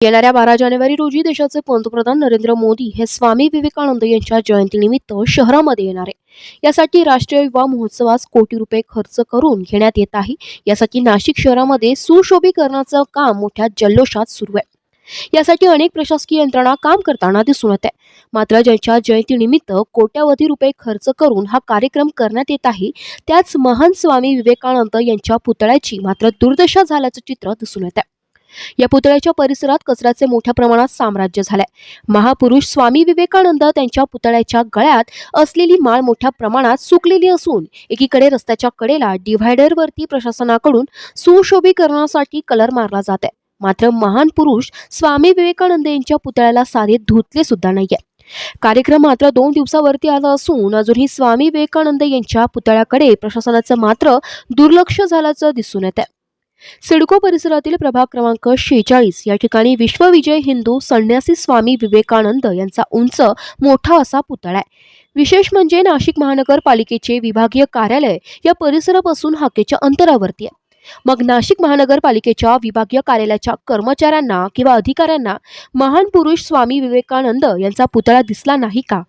येणाऱ्या बारा जानेवारी रोजी देशाचे पंतप्रधान नरेंद्र मोदी हे स्वामी विवेकानंद यांच्या जयंतीनिमित्त शहरामध्ये येणार आहे. यासाठी राष्ट्रीय युवा महोत्सवास कोटी रुपये खर्च करून घेण्यात येत आहे. यासाठी नाशिक शहरामध्ये सुशोभीकरणाचं काम मोठ्या जल्लोषात सुरू आहे. यासाठी अनेक प्रशासकीय यंत्रणा काम करताना दिसून येत आहे. मात्र ज्यांच्या जयंतीनिमित्त कोट्यावधी रुपये खर्च करून हा कार्यक्रम करण्यात येत आहे त्याच महान स्वामी विवेकानंद यांच्या पुतळ्याची मात्र दुर्दशा झाल्याचं चित्र दिसून येत आहे. या पुतळ्याच्या परिसरात कचऱ्याचे मोठ्या प्रमाणात साम्राज्य झालंय. महापुरुष स्वामी विवेकानंद त्यांच्या पुतळ्याच्या गळ्यात असलेली माळ मोठ्या प्रमाणात सुकलेली असून एकीकडे रस्त्याच्या कडेला डिव्हायडरवरती प्रशासनाकडून सुशोभीकरणासाठी कलर मारला जात आहे मात्र महान पुरुष स्वामी विवेकानंद यांच्या पुतळ्याला साधे धुतले सुद्धा नाहीये. कार्यक्रम मात्र दोन दिवसावरती आला असून अजूनही स्वामी विवेकानंद यांच्या पुतळ्याकडे प्रशासनाचं मात्र दुर्लक्ष झाल्याचं दिसून येत आहे सिडको परिसरातील प्रभाग क्रमांक शेचाळीस या ठिकाणी विश्वविजय हिंदू संन्यासी स्वामी विवेकानंद यांचा उंच मोठा असा पुतळा आहे. विशेष म्हणजे नाशिक महानगरपालिकेचे विभागीय कार्यालय या परिसरापासून हाकेच्या अंतरावरती आहे. मग नाशिक महानगरपालिकेच्या विभागीय कार्यालयाच्या कर्मचाऱ्यांना किंवा अधिकाऱ्यांना महान पुरुष स्वामी विवेकानंद यांचा पुतळा दिसला नाही का?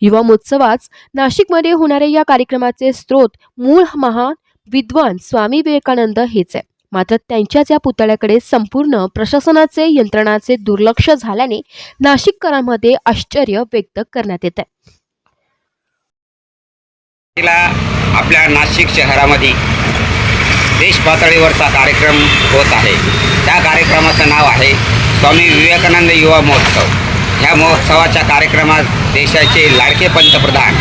युवा महोत्सवाच नाशिकमध्ये होणाऱ्या या कार्यक्रमाचे स्रोत मूळ महान विद्वान स्वामी विवेकानंद हेच आहे. मात्र त्यांच्याच या पुतळ्याकडे संपूर्ण प्रशासनाचे यंत्रणाचे दुर्लक्ष झाल्याने नाशिककरांमध्ये आश्चर्य व्यक्त करण्यात येत आहे. आपल्या नाशिक शहरामध्ये देश पातळीवरचा कार्यक्रम होत आहे. त्या कार्यक्रमाचं नाव आहे स्वामी विवेकानंद युवा महोत्सव. ह्या महोत्सवाच्या कार्यक्रमात देशाचे लाडके पंतप्रधान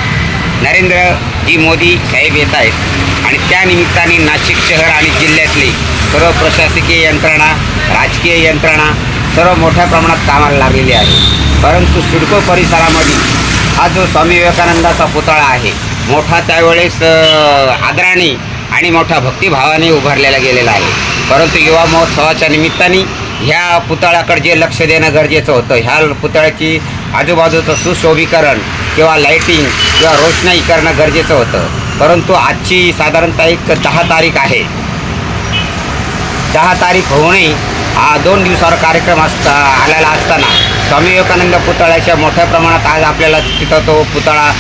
नरेंद्रजी मोदी साहेब येत आहेत. आणि त्यानिमित्ताने नाशिक शहर आणि जिल्ह्यातली सर्व प्रशासकीय यंत्रणा राजकीय यंत्रणा सर्व मोठ्या प्रमाणात कामाला लागलेली आहे. परंतु सिडको परिसरामध्ये हा जो स्वामी विवेकानंदाचा पुतळा आहे मोठा त्यावेळेस आदराने आणि मोठ्या भक्तिभावाने उभारलेला गेलेला आहे. परंतु युवा महोत्सवाच्या निमित्ताने ह्या पुतळ्याकडे जे लक्ष देणं गरजेचं होतं ह्या पुतळ्याची आजूबाजूचं सुशोभीकरण किंवा लाईटिंग किंवा रोषणाई करणं गरजेचं होतं. परंतु आजची साधारणतः एक दहा तारीख आहे. दहा तारीख होऊनही हा दोन दिवसावर कार्यक्रम असता आलेला असताना स्वामी विवेकानंद पुतळ्याच्या मोठ्या प्रमाणात आज आपल्याला तिथं तो पुतळा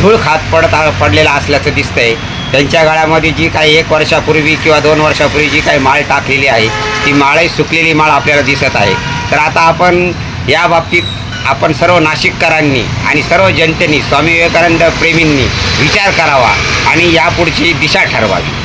धूळ खात पडत पडलेला असल्याचं दिसतंय. त्यांच्या गळ्यामध्ये जी काही एक वर्षापूर्वी किंवा दोन वर्षापूर्वी जी काही माळ टाकलेली आहे ती माळही सुकलेली माळ आपल्याला दिसत आहे. तर आता आपण या बाबतीत आपण सर्व नाशिककरांनी आणि सर्व जनतेनी स्वामी विवेकानंद प्रेमींनी विचार करावा आणि यापुढची दिशा ठरवावी.